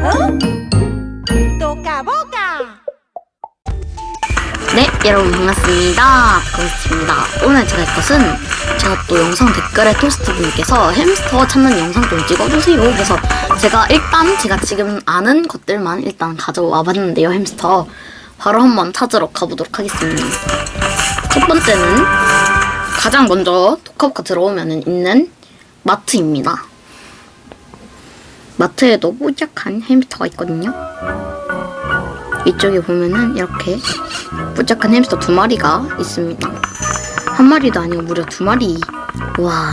Toca boca. 네, 여러분 반갑습니다. 고스트입니다. 오늘 제가 할 것은 제가 또 영상 댓글에 토스트분께서 햄스터 찾는 영상 좀 찍어주세요. 그래서 제가 일단 제가 지금 아는 것들만 일단 가져와 봤는데요, 햄스터. 바로 한번 찾으러 가보도록 하겠습니다. 첫 번째는 가장 먼저 토카보카 들어오면 있는 마트입니다. 마트에도 뽀짝한 햄스터가 있거든요. 이쪽에 보면은 이렇게 뽀짝한 햄스터 두 마리가 있습니다. 한 마리도 아니고 무려 두 마리. 와.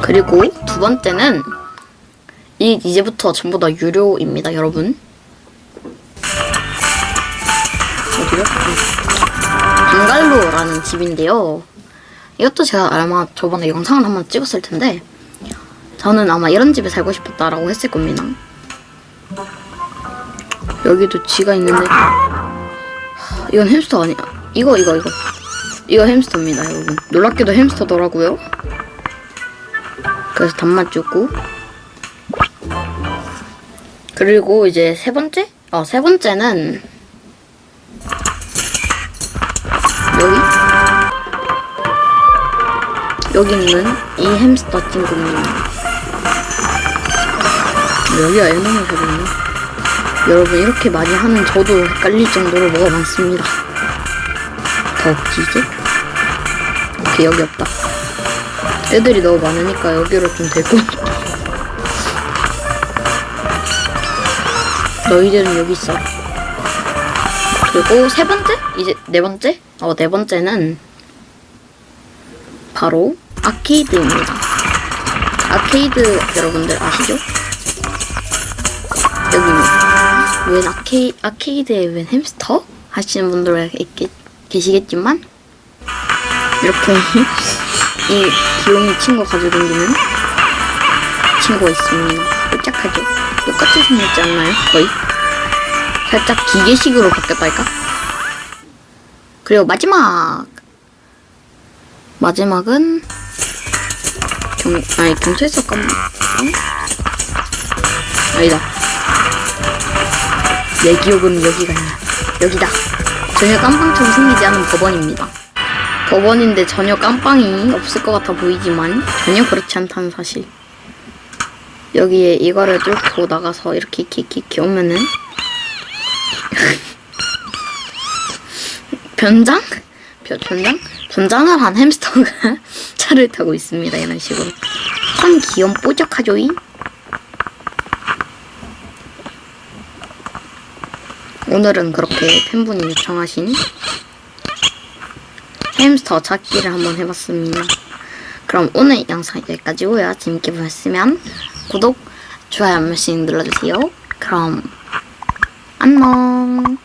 그리고 두 번째는 이 이제부터 전부 다 유료입니다, 여러분. 어디요? 방갈로라는 집인데요. 이것도 제가 아마 저번에 영상을 한번 찍었을 텐데 저는 아마 이런 집에 살고 싶었다라고 했을 겁니다. 여기도 쥐가 있는데. 하, 이건 햄스터 아니야 이거 이거 이거. 이거 햄스터입니다 여러분. 놀랍게도 햄스터더라고요. 그래서 단맛 주고. 그리고 이제 세 번째? 어 세 번째는 여기? 여기 있는 이 햄스터 친구입니다 여기가 작은데 여러분 이렇게 많이 하는 저도 헷갈릴 정도로 뭐가 많습니다. 더 웃기지? 오케이 여기 없다. 애들이 너무 많으니까 여기로 좀 데리고 너희들은 여기 있어. 그리고 세 번째? 이제 네 번째? 어, 네 번째는 바로 아케이드입니다. 아케이드 여러분들 아시죠? 웬 아케이, 아케이드에 웬 햄스터? 하시는 분들 있겠, 계시겠지만 이렇게 이 귀요미 친구 가지고 다니는 친구가 있습니다. 홀짝하죠? 똑같이 생겼지 않나요? 거의? 살짝 기계식으로 바뀌었달까? 그리고 마지막! 마지막은 경, 아니 경찰서 깜, 깜? 아니다. 내 기억은 여기가 있나. 여기다. 전혀 깜빵처럼 생기지 않은 법원입니다. 법원인데 전혀 깜빵이 없을 것 같아 보이지만 전혀 그렇지 않다는 사실. 여기에 이거를 뚫고 나가서 이렇게 이렇게 이렇게, 이렇게 오면은 변장? 변, 변장? 변장을 한 햄스터가 차를 타고 있습니다. 이런 식으로. 참 귀염 뽀짝하죠잉? 오늘은 그렇게 팬분이 요청하신 햄스터 찾기를 한번 해봤습니다. 그럼 오늘 영상 여기까지고요. 재밌게 보셨으면 구독, 좋아요 한 번씩 눌러주세요. 그럼 안녕.